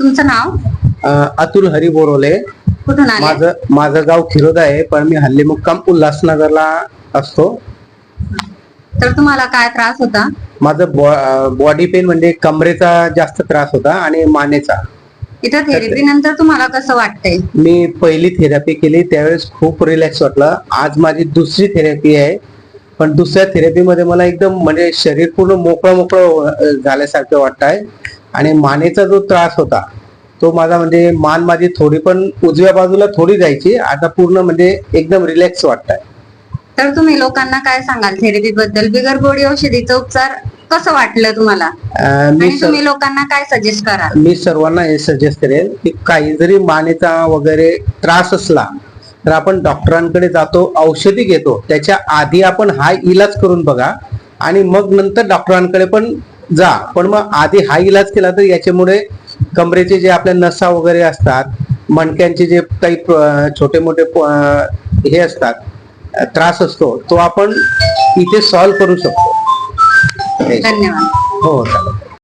तुमचं नाव? अ, अतुल हरी बोरोले कुठून आले? माझं माझं गाव खिरोदा आहे पण मी हल्ली मुक्काम उल्हासनगरला असतो. तर तुम्हाला काय त्रास होता? माझं बॉडी पेन म्हणजे कमरेचा जास्त त्रास होता आणि मानेचा. इथं थेरपी नंतर तुम्हाला कसं वाटतंय? मी पहिली थेरपी केली त्यावेळेस खूप रिलॅक्स वाटलं. आज माझी दुसरी थेरपी आहे पण दुसऱ्या थेरपीमध्ये मला एकदम म्हणजे शरीर पूर्ण मोकळं मोकळं अ, झाल्यासारखं वाटत आहे आणि मानेचा जो त्रास होता तो माझा म्हणजे मान माझी थोडी पण उजव्या बाजूला थोडी जायची आता पूर्ण म्हणजे एकदम रिलॅक्स वाटत तर तुम्ही लोकांना काय सांगाल? थेरपी बद्दल बिगर गोळी औषधीचा उपचार कसं वाटलं तुम्हाला? आणि तुम्ही लोकांना काय सजेस्ट कराल? मी सर्वांना हे सजेस्ट करेन की काही जरी मानेचा वगैरे त्रास असला तर आपण डॉक्टरांकडे जातो औषधी घेतो त्याच्या आधी आपण हा इलाज करून बघा आणि मग नंतर डॉक्टरांकडे पण जा. पण मग आधी हा इलाज केला तर याच्यामुळे कमरेचे जे आपल्या नसा वगैरे असतात मणक्यांचे जे काही छोटे मोठे हे असतात त्रास असतो तो आपण इथे सॉल्व्ह करू शकतो. धन्यवाद. हो चालेल.